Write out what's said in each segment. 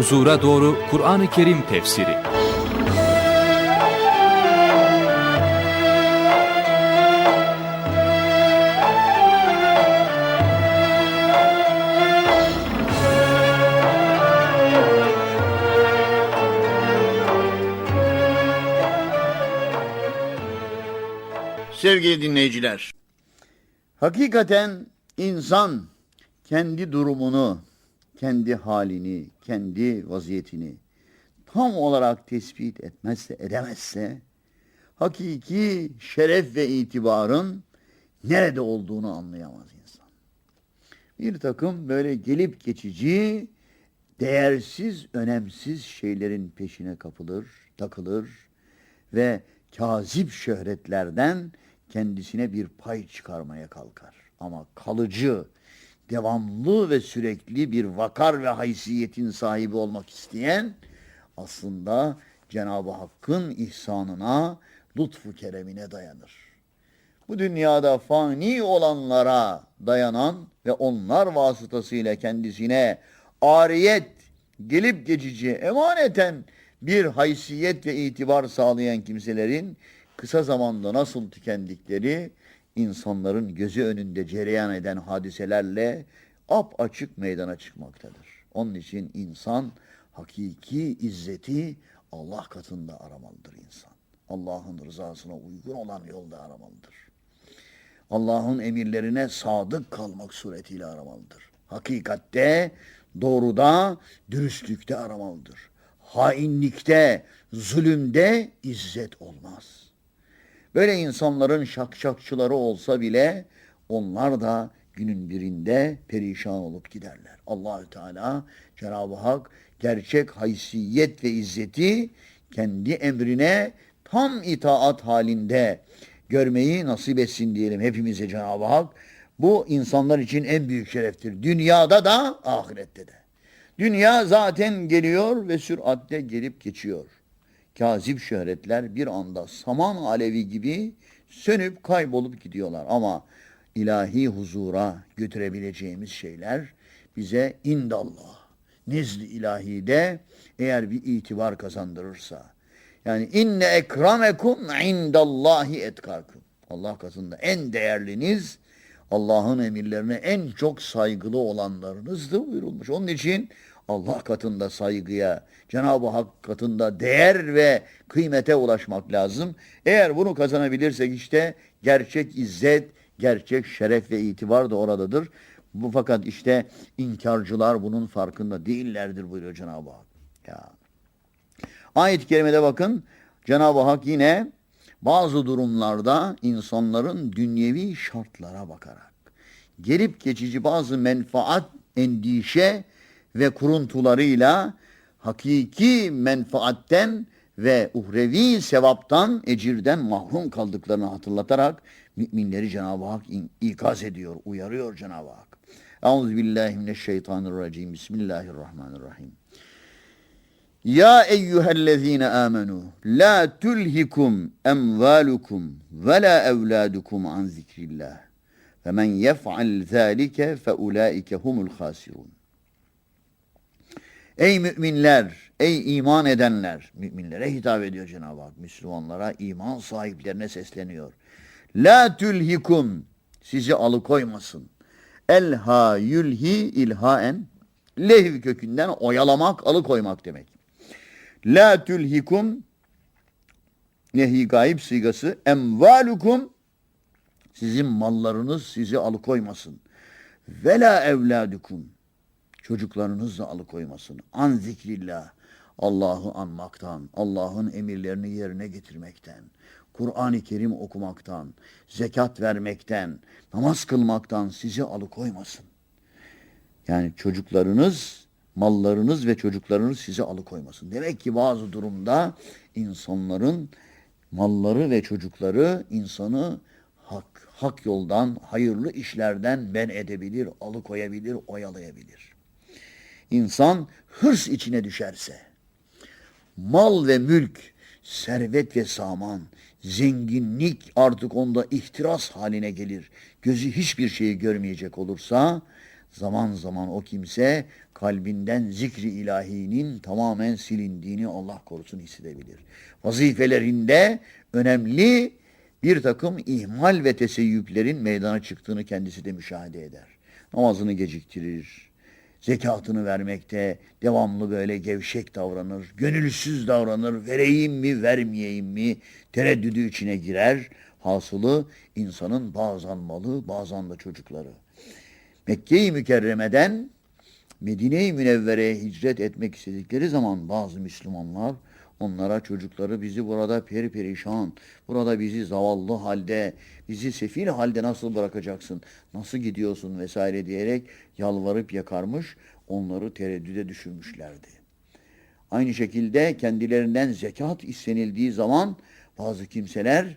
Huzura Doğru Kur'an-ı Kerim Tefsiri. Sevgili dinleyiciler, hakikaten insan kendi durumunu, kendi halini, kendi vaziyetini tam olarak tespit etmezse, edemezse, hakiki şeref ve itibarın nerede olduğunu anlayamaz insan. Bir takım böyle gelip geçici, değersiz, önemsiz şeylerin peşine kapılır, takılır ve kazip şöhretlerden kendisine bir pay çıkarmaya kalkar. Ama kalıcı, devamlı ve sürekli bir vakar ve haysiyetin sahibi olmak isteyen aslında Cenab-ı Hakk'ın ihsanına, lütfu keremine dayanır. Bu dünyada fani olanlara dayanan ve onlar vasıtasıyla kendisine ariyet, gelip geçici, emaneten bir haysiyet ve itibar sağlayan kimselerin kısa zamanda nasıl tükendikleri insanların gözü önünde cereyan eden hadiselerle ap açık meydana çıkmaktadır. Onun için insan hakiki izzeti Allah katında aramalıdır insan. Allah'ın rızasına uygun olan yolda aramalıdır. Allah'ın emirlerine sadık kalmak suretiyle aramalıdır. Hakikatte, doğruda, dürüstlükte aramalıdır. Hainlikte, zulümde izzet olmaz. Böyle insanların şakşakçıları olsa bile onlar da günün birinde perişan olup giderler. Allahü Teala Cenab-ı Hak gerçek haysiyet ve izzeti kendi emrine tam itaat halinde görmeyi nasip etsin diyelim hepimize Cenab-ı Hak. Bu insanlar için en büyük şereftir. Dünyada da ahirette de. Dünya zaten geliyor ve süratle gelip geçiyor. Kazip şöhretler bir anda saman alevi gibi sönüp kaybolup gidiyorlar. Ama ilahi huzura götürebileceğimiz şeyler bize indallah, nezli ilahide eğer bir itibar kazandırırsa. Yani inne ekramekum indallahi etkakum. Allah katında en değerliniz, Allah'ın emirlerine en çok saygılı olanlarınızdır buyurulmuş. Onun için Allah katında saygıya, Cenab-ı Hak katında değer ve kıymete ulaşmak lazım. Eğer bunu kazanabilirsek işte gerçek izzet, gerçek şeref ve itibar da oradadır. Bu fakat işte inkarcılar bunun farkında değillerdir buyuruyor Cenab-ı Hak. Ya. Ayet-i kerimede bakın Cenab-ı Hak yine bazı durumlarda insanların dünyevi şartlara bakarak gelip geçici bazı menfaat, endişe ve kuruntularıyla hakiki menfaatten ve uhrevi sevaptan, ecirden mahrum kaldıklarını hatırlatarak müminleri Cenab-ı Hak ikaz ediyor, uyarıyor Cenab-ı Hak. Euzubillahimineşşeytanirracim. Bismillahirrahmanirrahim. Ya eyyühellezine amenu la tulhikum emvalukum ve la evladukum an zikrillah. Femen yef'al zâlike fe ulaike humul hasirun. Ey müminler, ey iman edenler, müminlere hitap ediyor Cenab-ı Hak. Müslümanlara, iman sahiplerine sesleniyor. La tülhikum, sizi alıkoymasın. Elha yülhi ilhaen, lehv kökünden oyalamak, alıkoymak demek. La tülhikum, nehi gayb sigası, emvalukum, sizin mallarınız sizi alıkoymasın. Vela evladukum, çocuklarınız da alıkoymasın. An zikrillah. Allah'ı anmaktan, Allah'ın emirlerini yerine getirmekten, Kur'an-ı Kerim okumaktan, zekat vermekten, namaz kılmaktan sizi alıkoymasın. Yani çocuklarınız, mallarınız ve çocuklarınız sizi alıkoymasın. Demek ki bazı durumda insanların malları ve çocukları insanı hak, hak yoldan, hayırlı işlerden men edebilir, alıkoyabilir, oyalayabilir. İnsan hırs içine düşerse, mal ve mülk, servet ve saman, zenginlik artık onda ihtiras haline gelir. Gözü hiçbir şeyi görmeyecek olursa, zaman zaman o kimse kalbinden zikri ilahinin tamamen silindiğini Allah korusun hissedebilir. Vazifelerinde önemli bir takım ihmal ve teseyyüplerin meydana çıktığını kendisi de müşahede eder. Namazını geciktirir, zekatını vermekte devamlı böyle gevşek davranır, gönülsüz davranır, vereyim mi vermeyeyim mi tereddüdü içine girer. Hasılı insanın bazen malı bazen de çocukları. Mekke-i Mükerreme'den Medine-i Münevvere'ye hicret etmek istedikleri zaman bazı Müslümanlar onlara çocukları bizi burada perperişan, burada bizi zavallı halde, bizi sefil halde nasıl bırakacaksın, nasıl gidiyorsun vesaire diyerek yalvarıp yakarmış, onları tereddüde düşürmüşlerdi. Aynı şekilde kendilerinden zekat istenildiği zaman bazı kimseler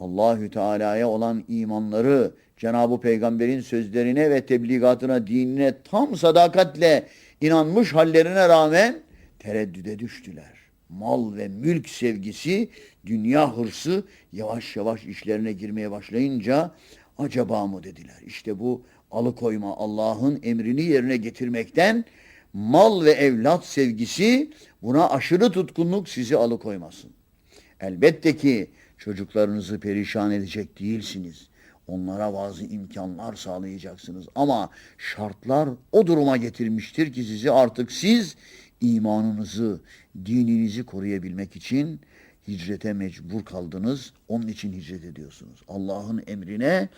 Allahü Teala'ya olan imanları Cenab-ı Peygamber'in sözlerine ve tebligatına, dinine tam sadakatle inanmış hallerine rağmen tereddüde düştüler. Mal ve mülk sevgisi, dünya hırsı yavaş yavaş işlerine girmeye başlayınca acaba mı dediler. İşte bu alıkoyma Allah'ın emrini yerine getirmekten mal ve evlat sevgisi buna aşırı tutkunluk sizi alıkoymasın. Elbette ki çocuklarınızı perişan edecek değilsiniz. Onlara bazı imkanlar sağlayacaksınız. Ama şartlar o duruma getirmiştir ki sizi artık siz imanınızı, dininizi koruyabilmek için hicrete mecbur kaldınız. Onun için hicret ediyorsunuz. Allah'ın emrine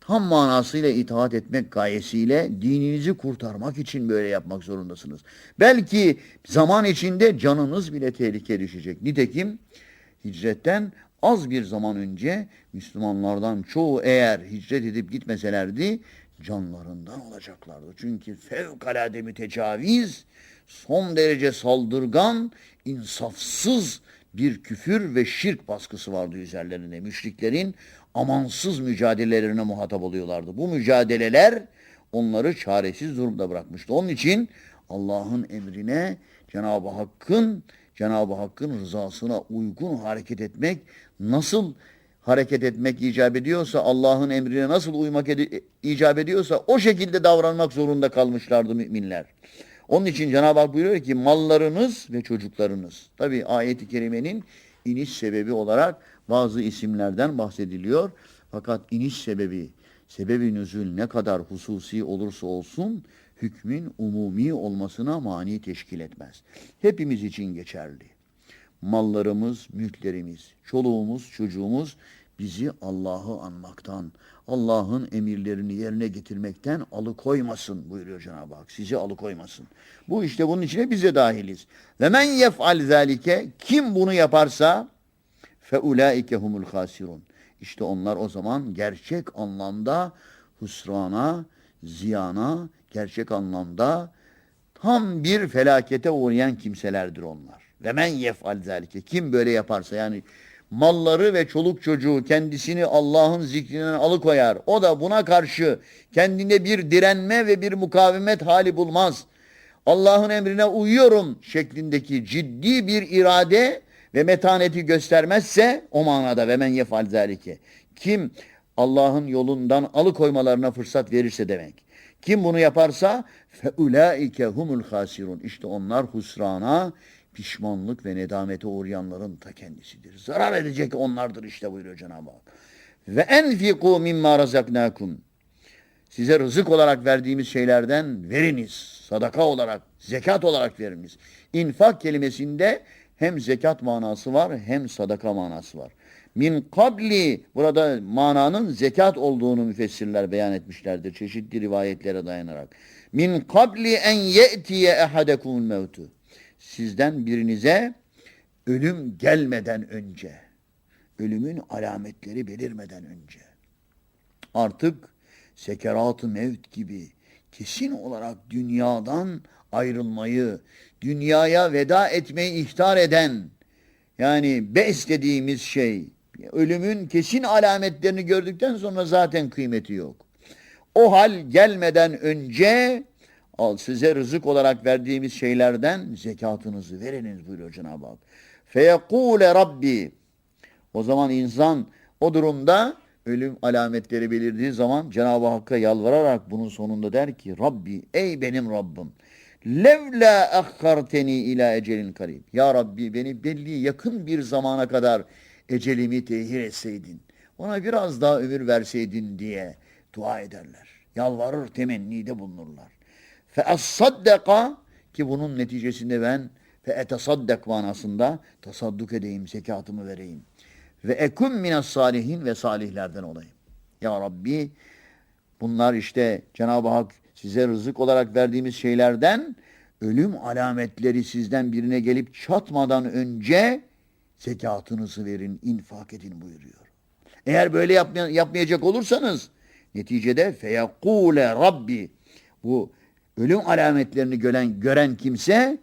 tam manasıyla itaat etmek gayesiyle dininizi kurtarmak için böyle yapmak zorundasınız. Belki zaman içinde canınız bile tehlikeye düşecek. Nitekim hicretten az bir zaman önce Müslümanlardan çoğu eğer hicret edip gitmeselerdi canlarından olacaklardı. Çünkü fevkalade mütecaviz, son derece saldırgan, insafsız bir küfür ve şirk baskısı vardı üzerlerinde. Müşriklerin amansız mücadelelerine muhatap oluyorlardı. Bu mücadeleler onları çaresiz durumda bırakmıştı. Onun için Allah'ın emrine Cenab-ı Hakk'ın Cenab-ı Hakk'ın rızasına uygun hareket etmek nasıl hareket etmek icap ediyorsa Allah'ın emrine nasıl uymak icap ediyorsa o şekilde davranmak zorunda kalmışlardı müminler. Onun için Cenab-ı Hak buyuruyor ki mallarınız ve çocuklarınız. Tabi ayeti kerimenin iniş sebebi olarak bazı isimlerden bahsediliyor. Fakat iniş sebebi, sebebi nüzül ne kadar hususi olursa olsun hükmün umumi olmasına mani teşkil etmez. Hepimiz için geçerli. Mallarımız, mülklerimiz, çoluğumuz, çocuğumuz bizi Allah'ı anmaktan, Allah'ın emirlerini yerine getirmekten alıkoymasın buyuruyor Cenab-ı Hak. Sizi alıkoymasın. Bu işte bunun içine biz de dahiliz. Ve men yef'al zalike kim bunu yaparsa fe ulaike humul hasirun. İşte onlar o zaman gerçek anlamda husrana, ziyana, gerçek anlamda tam bir felakete uğrayan kimselerdir onlar. Ve men yef'al zalike. Kim böyle yaparsa yani malları ve çoluk çocuğu kendisini Allah'ın zikrinden alıkoyar. O da buna karşı kendine bir direnme ve bir mukavemet hali bulmaz. Allah'ın emrine uyuyorum şeklindeki ciddi bir irade ve metaneti göstermezse o manada ve men yefal zalike. Kim Allah'ın yolundan alıkoymalarına fırsat verirse demek. Kim bunu yaparsa fe ulaike humul hasirun. İşte onlar husrana, pişmanlık ve nedamete uğrayanların ta kendisidir. Zarar edecek onlardır işte buyuruyor Cenab-ı Hak. Ve enfiku mimma razaknakum. Size rızık olarak verdiğimiz şeylerden veriniz. Sadaka olarak, zekat olarak veriniz. İnfak kelimesinde hem zekat manası var hem sadaka manası var. Min kabli burada mananın zekat olduğunu müfessirler beyan etmişlerdir çeşitli rivayetlere dayanarak. Min kabli en ye'tiye ehadekumul mevtu. Sizden birinize ölüm gelmeden önce, ölümün alametleri belirmeden önce artık sekerat-ı mevt gibi kesin olarak dünyadan ayrılmayı, dünyaya veda etmeyi ihtar eden yani bes dediğimiz şey ölümün kesin alametlerini gördükten sonra zaten kıymeti yok. O hal gelmeden önce al size rızık olarak verdiğimiz şeylerden zekatınızı veriniz buyuruyor Cenab-ı Hak. Feyekule Rabbi o zaman insan o durumda ölüm alametleri belirdiği zaman Cenab-ı Hakk'a yalvararak bunun sonunda der ki Rabbi ey benim Rabbim levla akharteni ila ecelin karib. Ya Rabbi beni belli yakın bir zamana kadar ecelimi tehir etseydin. Ona biraz daha ömür verseydin diye dua ederler. Yalvarır temennide bulunurlar. Fe ki bunun neticesinde ben fe etesaddek manasında tasadduk edeyim, zekatımı vereyim. Ve ekun minas salihin ve salihlerden olayım. Ya Rabbi bunlar işte Cenab-ı Hak size rızık olarak verdiğimiz şeylerden ölüm alametleri sizden birine gelip çatmadan önce zekatınızı verin, infak edin buyuruyor. Eğer böyle yapmay- yapmayacak olursanız neticede feyekule Rabbi bu ölüm alametlerini gören, gören kimse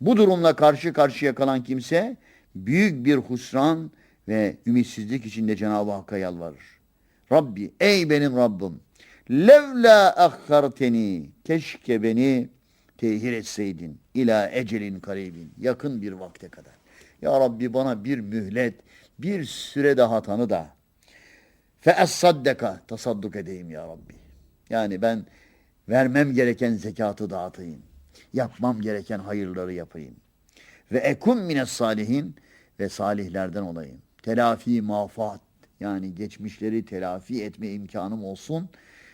bu durumla karşı karşıya kalan kimse büyük bir husran ve ümitsizlik içinde Cenab-ı Hakk'a yalvarır. Rabbi ey benim Rabbim levla akharteni keşke beni tehir etseydin ila ecelin karibin yakın bir vakte kadar. Ya Rabbi bana bir mühlet bir süre daha tanı da fe es-saddeka tasadduk edeyim ya Rabbi. Yani ben vermem gereken zekatı dağıtayım. Yapmam gereken hayırları yapayım. Ve ekun mines salihin ve salihlerden olayım. Telafi mafat yani geçmişleri telafi etme imkanım olsun.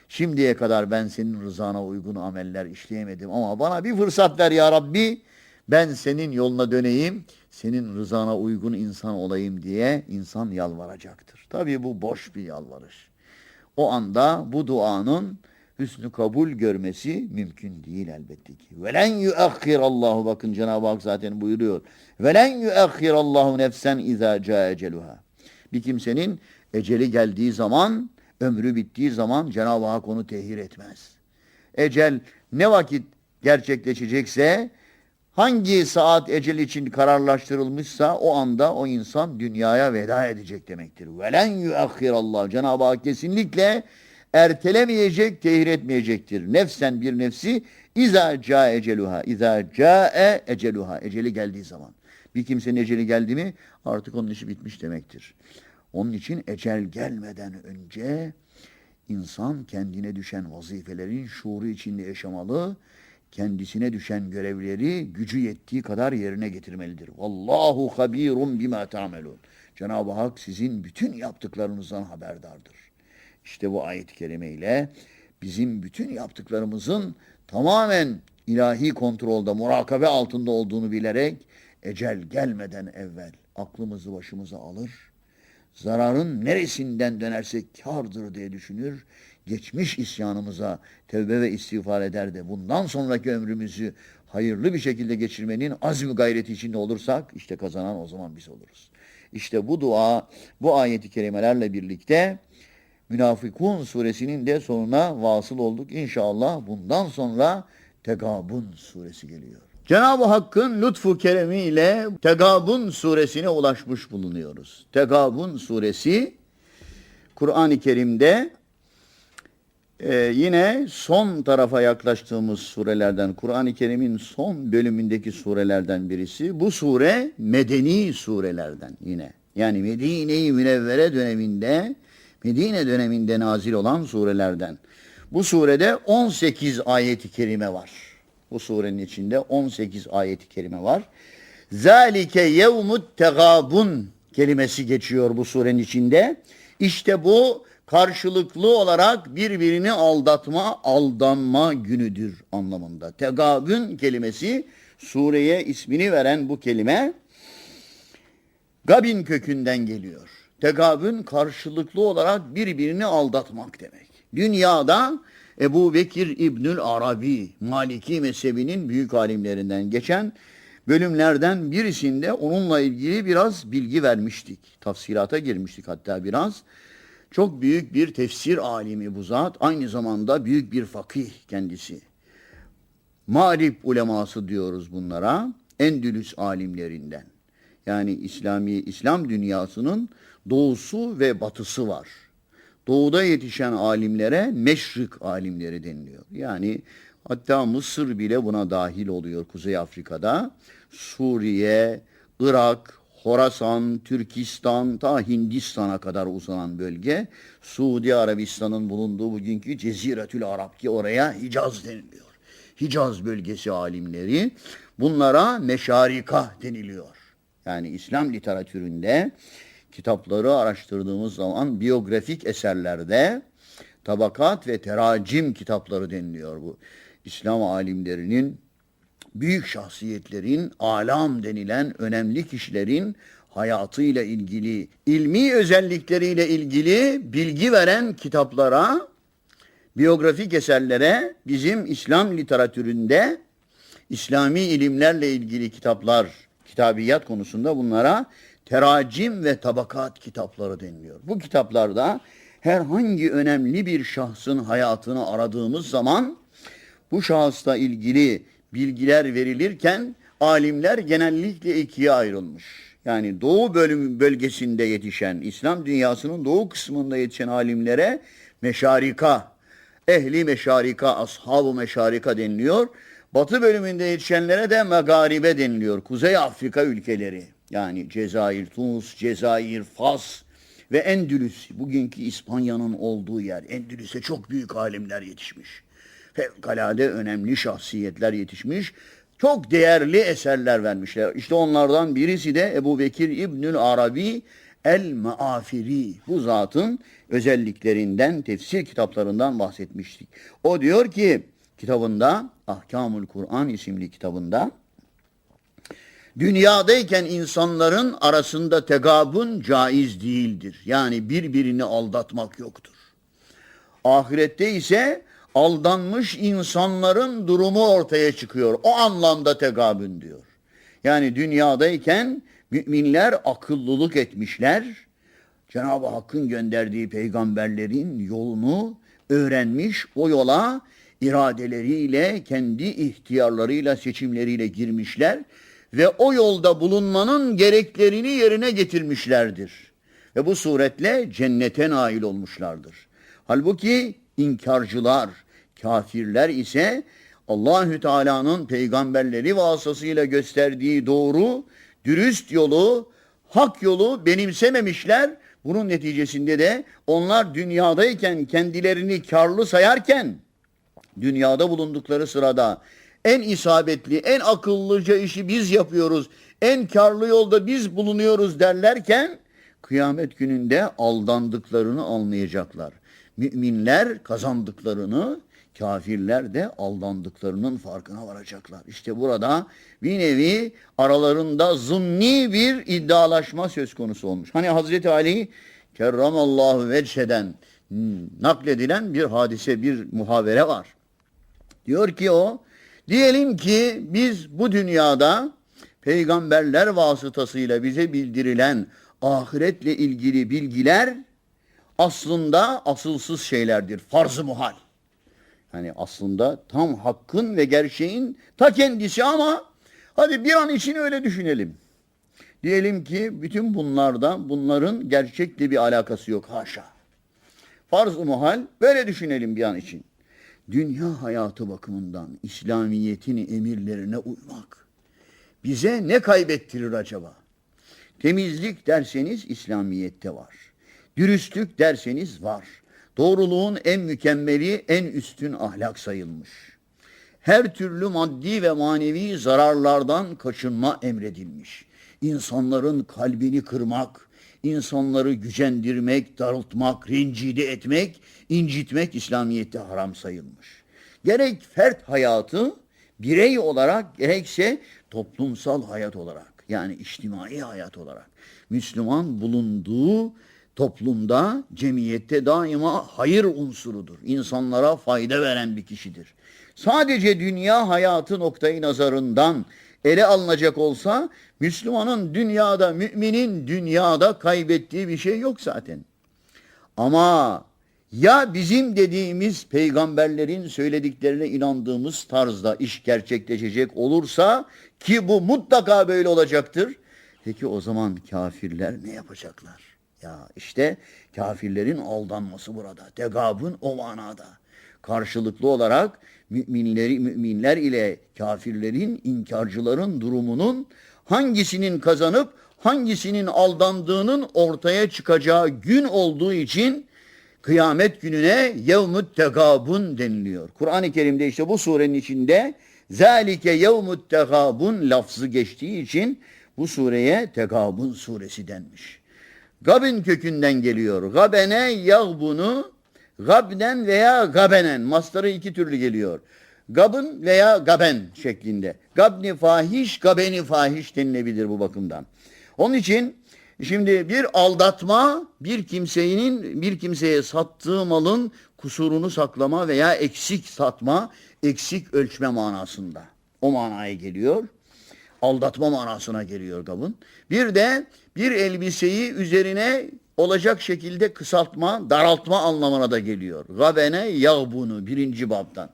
Şimdiye kadar ben senin rızana uygun ameller işleyemedim ama bana bir fırsat ver ya Rabbi. Ben senin yoluna döneyim, senin rızana uygun insan olayım diye insan yalvaracaktır. Tabii bu boş bir yalvarış. O anda bu duanın hüsnü kabul görmesi mümkün değil elbette ki. Velen yuakhir Allahu bakın Cenab-ı Hak zaten buyuruyor. Velen yuakhir Allahu nefsen iza caa eceluha. Bir kimsenin eceli geldiği zaman, ömrü bittiği zaman Cenab-ı Hak onu tehir etmez. Ecel ne vakit gerçekleşecekse hangi saat ecel için kararlaştırılmışsa o anda o insan dünyaya veda edecek demektir. Velen yuakhir Allah. Cenab-ı Hak kesinlikle ertelemeyecek, tehir etmeyecektir. Nefsen bir nefsi iza ca eceluha. İza cae eceluha. Eceli geldiği zaman. Bir kimsenin eceli geldi mi artık onun işi bitmiş demektir. Onun için ecel gelmeden önce insan kendine düşen vazifelerin şuuru içinde yaşamalı, kendisine düşen görevleri gücü yettiği kadar yerine getirmelidir. Vallahu habirun bima ta'melun. Cenab-ı Hak sizin bütün yaptıklarınızdan haberdardır. İşte bu ayet-i kerime ile bizim bütün yaptıklarımızın tamamen ilahi kontrolde, murakabe altında olduğunu bilerek ecel gelmeden evvel aklımızı başımıza alır zararın neresinden dönersek kârdır diye düşünür. Geçmiş isyanımıza tevbe ve istiğfar eder de bundan sonraki ömrümüzü hayırlı bir şekilde geçirmenin azmi gayreti içinde olursak işte kazanan o zaman biz oluruz. İşte bu dua bu ayeti kerimelerle birlikte Münafıkun suresinin de sonuna vasıl olduk. İnşallah bundan sonra Tegabun suresi geliyor. Cenab-ı Hakk'ın lütfu keremiyle Tegabun suresine ulaşmış bulunuyoruz. Tegabun suresi Kur'an-ı Kerim'de e, yine son tarafa yaklaştığımız surelerden, Kur'an-ı Kerim'in son bölümündeki surelerden birisi. Bu sure medeni surelerden yine. Yani Medine-i Münevvere döneminde, Medine döneminde nazil olan surelerden. Bu surede 18 ayeti kerime var. Bu surenin içinde 18 ayeti kerime var. Zalike yevmut tegabun kelimesi geçiyor bu surenin içinde. İşte bu karşılıklı olarak birbirini aldatma, aldanma günüdür anlamında. Tegabun kelimesi sureye ismini veren bu kelime Gabin kökünden geliyor. Tegabün karşılıklı olarak birbirini aldatmak demek. Dünyada Ebu Bekir İbnül Arabi, Maliki mezhebinin büyük alimlerinden geçen bölümlerden birisinde onunla ilgili biraz bilgi vermiştik. Tafsilata girmiştik hatta biraz. Çok büyük bir tefsir alimi bu zat. Aynı zamanda büyük bir fakih kendisi. Mağrib uleması diyoruz bunlara. Endülüs alimlerinden. Yani İslami İslam dünyasının doğusu ve batısı var. Doğuda yetişen alimlere meşrik alimleri deniliyor. Yani hatta Mısır bile buna dahil oluyor Kuzey Afrika'da. Suriye, Irak, Horasan, Türkistan, ta Hindistan'a kadar uzanan bölge, Suudi Arabistan'ın bulunduğu bugünkü Ceziretül Arap ki oraya Hicaz deniliyor. Hicaz bölgesi alimleri bunlara meşarika deniliyor. Yani İslam literatüründe kitapları araştırdığımız zaman biyografik eserlerde tabakat ve teracim kitapları deniliyor bu. İslam alimlerinin büyük şahsiyetlerin, alam denilen önemli kişilerin hayatıyla ilgili, ilmi özellikleriyle ilgili bilgi veren kitaplara, biyografik eserlere bizim İslam literatüründe İslami ilimlerle ilgili kitaplar, kitabiyat konusunda bunlara teracim ve tabakat kitapları deniliyor. Bu kitaplarda herhangi önemli bir şahsın hayatını aradığımız zaman bu şahısla ilgili bilgiler verilirken alimler genellikle ikiye ayrılmış. Yani doğu bölüm bölgesinde yetişen, İslam dünyasının doğu kısmında yetişen alimlere meşarika, ehli meşarika, ashabu meşarika deniliyor. Batı bölümünde yetişenlere de megaribe deniliyor. Kuzey Afrika ülkeleri. Yani Cezayir, Tunus, Cezayir, Fas ve Endülüs. Bugünkü İspanya'nın olduğu yer. Endülüs'e çok büyük alimler yetişmiş. Fevkalade önemli şahsiyetler yetişmiş. Çok değerli eserler vermişler. İşte onlardan birisi de Ebu Bekir İbnül Arabi El-Maafiri. Bu zatın özelliklerinden, tefsir kitaplarından bahsetmiştik. O diyor ki kitabında, Ahkamul Kur'an isimli kitabında, Dünyadayken insanların arasında tegabun caiz değildir. Yani birbirini aldatmak yoktur. Ahirette ise aldanmış insanların durumu ortaya çıkıyor. O anlamda tegabün diyor. Yani dünyadayken müminler akıllılık etmişler. Cenab-ı Hakk'ın gönderdiği peygamberlerin yolunu öğrenmiş, o yola iradeleriyle, kendi ihtiyarlarıyla, seçimleriyle girmişler ve o yolda bulunmanın gereklerini yerine getirmişlerdir. Ve bu suretle cennete nail olmuşlardır. Halbuki inkarcılar, kafirler ise Allahü Teala'nın peygamberleri vasıtasıyla gösterdiği doğru, dürüst yolu, hak yolu benimsememişler. Bunun neticesinde de onlar dünyadayken kendilerini karlı sayarken dünyada bulundukları sırada en isabetli, en akıllıca işi biz yapıyoruz, en karlı yolda biz bulunuyoruz derlerken kıyamet gününde aldandıklarını anlayacaklar. Müminler kazandıklarını, kafirler de aldandıklarının farkına varacaklar. İşte burada bir nevi aralarında zımni bir iddialaşma söz konusu olmuş. Hani Hazreti Ali kerramallahu veçheden nakledilen bir hadise, bir muhavere var. Diyor ki o, diyelim ki biz bu dünyada peygamberler vasıtasıyla bize bildirilen ahiretle ilgili bilgiler aslında asılsız şeylerdir. Farz-ı muhal. Yani aslında tam hakkın ve gerçeğin ta kendisi ama hadi bir an için öyle düşünelim. Diyelim ki bütün bunlarda bunların gerçekle bir alakası yok haşa. Farz-ı muhal böyle düşünelim bir an için. Dünya hayatı bakımından İslamiyet'in emirlerine uymak bize ne kaybettirir acaba? Temizlik derseniz İslamiyet'te var. Dürüstlük derseniz var. Doğruluğun en mükemmeli, en üstün ahlak sayılmış. Her türlü maddi ve manevi zararlardan kaçınma emredilmiş. İnsanların kalbini kırmak, insanları gücendirmek, darıltmak, rencide etmek, incitmek İslamiyet'te haram sayılmış. Gerek fert hayatı birey olarak gerekse toplumsal hayat olarak yani içtimai hayat olarak Müslüman bulunduğu toplumda, cemiyette daima hayır unsurudur. İnsanlara fayda veren bir kişidir. Sadece dünya hayatı noktayı nazarından ele alınacak olsa Müslümanın dünyada, müminin dünyada kaybettiği bir şey yok zaten. Ama ya bizim dediğimiz peygamberlerin söylediklerine inandığımız tarzda iş gerçekleşecek olursa ki bu mutlaka böyle olacaktır. Peki o zaman kafirler ne yapacaklar? Ya işte kafirlerin aldanması burada. Tegabın o manada. Karşılıklı olarak müminleri müminler ile kafirlerin, inkarcıların durumunun hangisinin kazanıp hangisinin aldandığının ortaya çıkacağı gün olduğu için kıyamet gününe yevmut tegabun deniliyor. Kur'an-ı Kerim'de işte bu surenin içinde zalike yevmut tegabun lafzı geçtiği için bu sureye tegabun suresi denmiş. Gabin kökünden geliyor. Gabene yağbunu gabnen veya gabenen. Mastarı iki türlü geliyor. Gabın veya gaben şeklinde. Gabni fahiş, gabeni fahiş denilebilir bu bakımdan. Onun için şimdi bir aldatma bir kimsenin bir kimseye sattığı malın kusurunu saklama veya eksik satma, eksik ölçme manasında. O manaya geliyor aldatma manasına geliyor gabın. Bir de bir elbiseyi üzerine olacak şekilde kısaltma, daraltma anlamına da geliyor. Gabene yağbunu birinci babdan.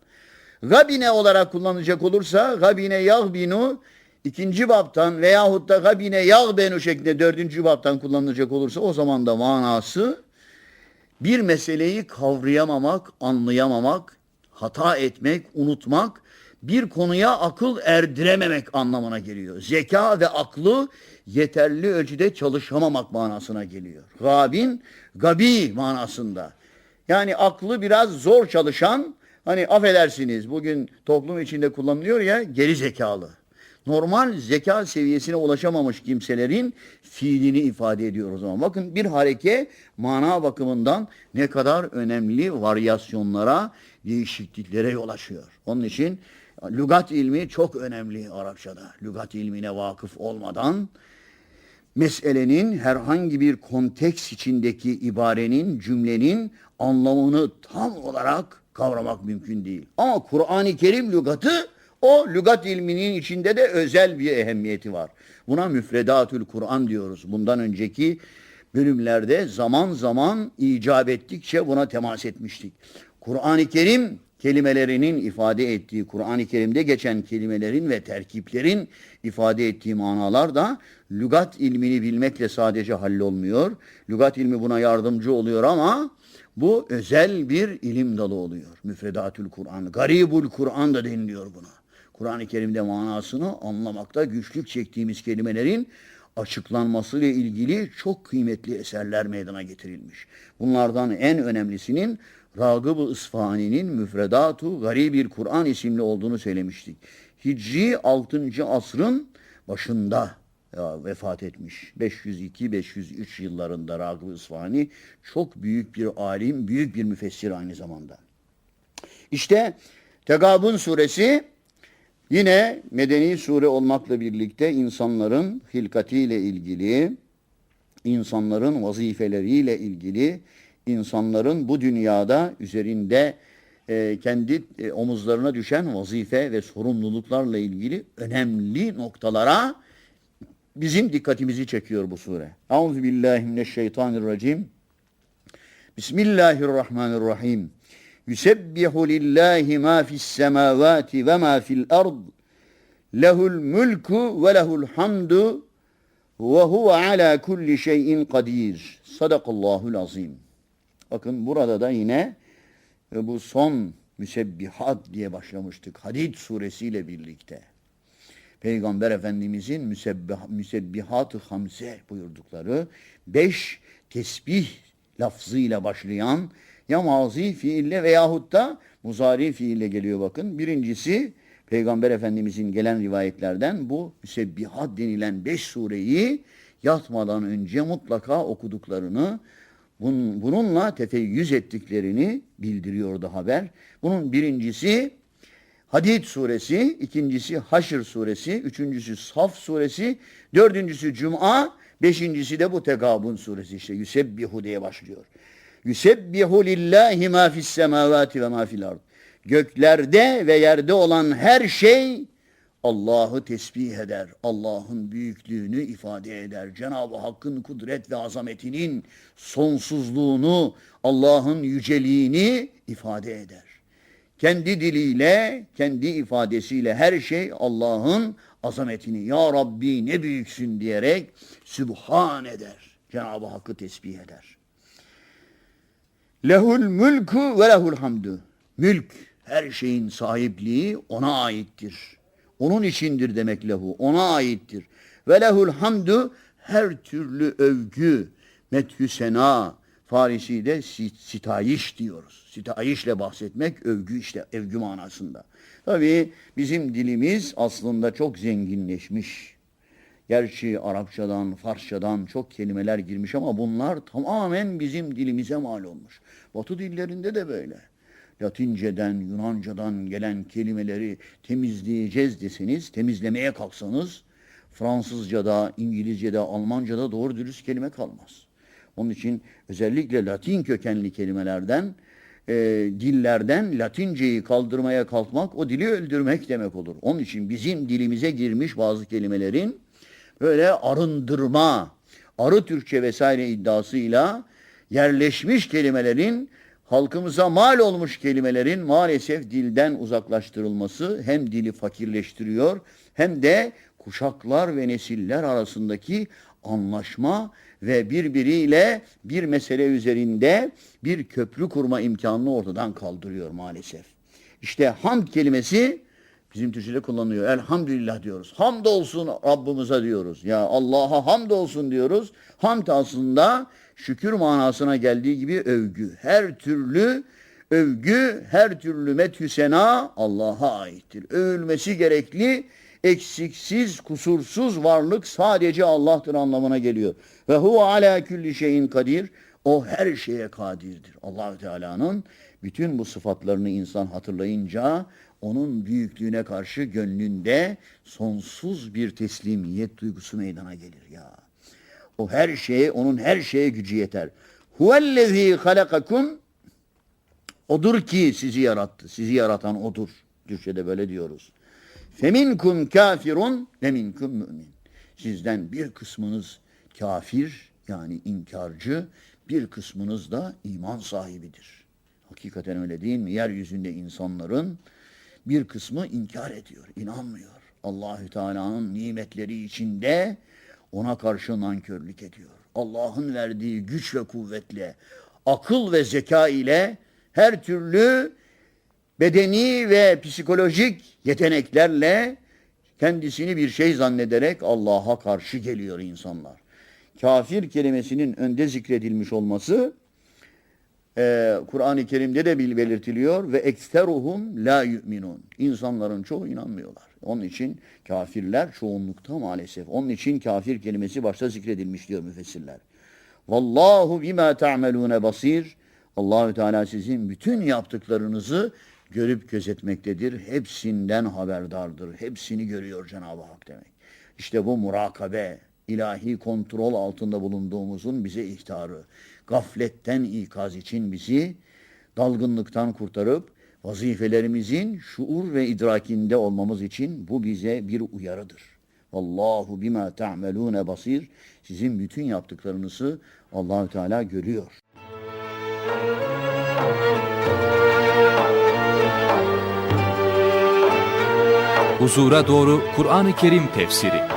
Gabine olarak kullanacak olursa gabine yağbinu ikinci babtan veyahut da gabine yağbenu şeklinde dördüncü babtan kullanılacak olursa o zaman da manası bir meseleyi kavrayamamak, anlayamamak, hata etmek, unutmak, bir konuya akıl erdirememek anlamına geliyor. Zeka ve aklı yeterli ölçüde çalışamamak manasına geliyor. Gabin, gabi manasında. Yani aklı biraz zor çalışan, hani affedersiniz bugün toplum içinde kullanılıyor ya geri zekalı. Normal zeka seviyesine ulaşamamış kimselerin fiilini ifade ediyor o zaman. Bakın bir hareke mana bakımından ne kadar önemli varyasyonlara, değişikliklere yol açıyor. Onun için lügat ilmi çok önemli Arapçada. Lügat ilmine vakıf olmadan meselenin herhangi bir konteks içindeki ibarenin, cümlenin anlamını tam olarak kavramak mümkün değil. Ama Kur'an-ı Kerim lügatı o lügat ilminin içinde de özel bir ehemmiyeti var. Buna müfredatül Kur'an diyoruz. Bundan önceki bölümlerde zaman zaman icap ettikçe buna temas etmiştik. Kur'an-ı Kerim kelimelerinin ifade ettiği, Kur'an-ı Kerim'de geçen kelimelerin ve terkiplerin ifade ettiği manalar da lügat ilmini bilmekle sadece hallolmuyor. Lügat ilmi buna yardımcı oluyor ama bu özel bir ilim dalı oluyor. Müfredatül Kur'an, garibul Kur'an da deniliyor buna. Kur'an-ı Kerim'de manasını anlamakta güçlük çektiğimiz kelimelerin açıklanmasıyla ilgili çok kıymetli eserler meydana getirilmiş. Bunlardan en önemlisinin Ragıb-ı İsfahani'nin Müfredatu Garibil Kur'an isimli olduğunu söylemiştik. Hicri 6. asrın başında ya, vefat etmiş. 502-503 yıllarında Ragıb-ı İsfahani çok büyük bir alim, büyük bir müfessir aynı zamanda. İşte Tegabun suresi Yine medeni sure olmakla birlikte insanların hilkatiyle ilgili, insanların vazifeleriyle ilgili, insanların bu dünyada üzerinde e, kendi e, omuzlarına düşen vazife ve sorumluluklarla ilgili önemli noktalara bizim dikkatimizi çekiyor bu sure. Euzubillahimineşşeytanirracim. Bismillahirrahmanirrahim. Yusebbihu lillahi ma fis semavati ve ma fil ard. Lehul mulku ve lehul hamdu ve huve ala kulli şeyin kadir. Sadakallahul azim. Bakın burada da yine e, bu son müsebbihat diye başlamıştık. Hadid suresiyle birlikte. Peygamber Efendimizin müsebbih, müsebbihat-ı hamse buyurdukları beş tesbih lafzıyla başlayan ya mazi fiille veyahut da muzari fiille geliyor bakın. Birincisi Peygamber Efendimizin gelen rivayetlerden bu müsebbihat denilen beş sureyi yatmadan önce mutlaka okuduklarını, bununla tefeyyüz ettiklerini bildiriyordu haber. Bunun birincisi Hadid suresi, ikincisi Haşr suresi, üçüncüsü Saf suresi, dördüncüsü Cuma, beşincisi de bu Tegabun suresi işte Yüsebbihu diye başlıyor. Yüsebbihu lillahi ma fis semavati ve ma fil ard. Göklerde ve yerde olan her şey Allah'ı tesbih eder. Allah'ın büyüklüğünü ifade eder. Cenab-ı Hakk'ın kudret ve azametinin sonsuzluğunu, Allah'ın yüceliğini ifade eder. Kendi diliyle, kendi ifadesiyle her şey Allah'ın azametini, Ya Rabbi ne büyüksün diyerek Sübhan eder. Cenab-ı Hakk'ı tesbih eder. Lehul mülkü ve lehul hamdu. Mülk, her şeyin sahipliği ona aittir. Onun içindir demek lehu, ona aittir. Ve lehul hamdu, her türlü övgü, methü sena, Farisi'de si- sitayiş diyoruz. Sitayişle bahsetmek övgü işte, övgü manasında. Tabii bizim dilimiz aslında çok zenginleşmiş. Gerçi Arapçadan, Farsçadan çok kelimeler girmiş ama bunlar tamamen bizim dilimize mal olmuş. Batı dillerinde de böyle. Latinceden, Yunancadan gelen kelimeleri temizleyeceğiz deseniz, temizlemeye kalksanız Fransızca'da, İngilizce'de, Almanca'da doğru dürüst kelime kalmaz. Onun için özellikle Latin kökenli kelimelerden, e, dillerden Latinceyi kaldırmaya kalkmak o dili öldürmek demek olur. Onun için bizim dilimize girmiş bazı kelimelerin böyle arındırma, arı Türkçe vesaire iddiasıyla yerleşmiş kelimelerin halkımıza mal olmuş kelimelerin maalesef dilden uzaklaştırılması hem dili fakirleştiriyor hem de kuşaklar ve nesiller arasındaki anlaşma ve birbiriyle bir mesele üzerinde bir köprü kurma imkanını ortadan kaldırıyor maalesef. İşte hamd kelimesi bizim Türkçe'de kullanılıyor. Elhamdülillah diyoruz. Hamd olsun Rabbimize diyoruz. Ya Allah'a hamd olsun diyoruz. Hamd aslında şükür manasına geldiği gibi övgü. Her türlü övgü, her türlü methü sena Allah'a aittir. Övülmesi gerekli, eksiksiz, kusursuz varlık sadece Allah'tır anlamına geliyor. Ve huve ala külli şeyin kadir. O her şeye kadirdir. Allahü Teala'nın bütün bu sıfatlarını insan hatırlayınca onun büyüklüğüne karşı gönlünde sonsuz bir teslimiyet duygusu meydana gelir ya. O her şeye, onun her şeye gücü yeter. Huvellezî halakakum Odur ki sizi yarattı. Sizi yaratan odur. Türkçe'de böyle diyoruz. Feminkum kafirun ve minkum mümin. Sizden bir kısmınız kafir yani inkarcı, bir kısmınız da iman sahibidir. Hakikaten öyle değil mi? Yeryüzünde insanların bir kısmı inkar ediyor, inanmıyor. Allahü Teala'nın nimetleri içinde ona karşı nankörlük ediyor. Allah'ın verdiği güç ve kuvvetle, akıl ve zeka ile her türlü bedeni ve psikolojik yeteneklerle kendisini bir şey zannederek Allah'a karşı geliyor insanlar. Kafir kelimesinin önde zikredilmiş olması e, Kur'an-ı Kerim'de de belirtiliyor ve eksteruhum la yu'minun. İnsanların çoğu inanmıyorlar. Onun için kafirler çoğunlukta maalesef. Onun için kafir kelimesi başta zikredilmiş diyor müfessirler. Vallahu bima ta'melune basir. Allahü Teala sizin bütün yaptıklarınızı görüp gözetmektedir. Hepsinden haberdardır. Hepsini görüyor Cenab-ı Hak demek. İşte bu murakabe, ilahi kontrol altında bulunduğumuzun bize ihtarı. Gafletten ikaz için bizi dalgınlıktan kurtarıp vazifelerimizin şuur ve idrakinde olmamız için bu bize bir uyarıdır. Vallahu bima ta'melune basir. Sizin bütün yaptıklarınızı Allahü Teala görüyor. Huzura doğru Kur'an-ı Kerim tefsiri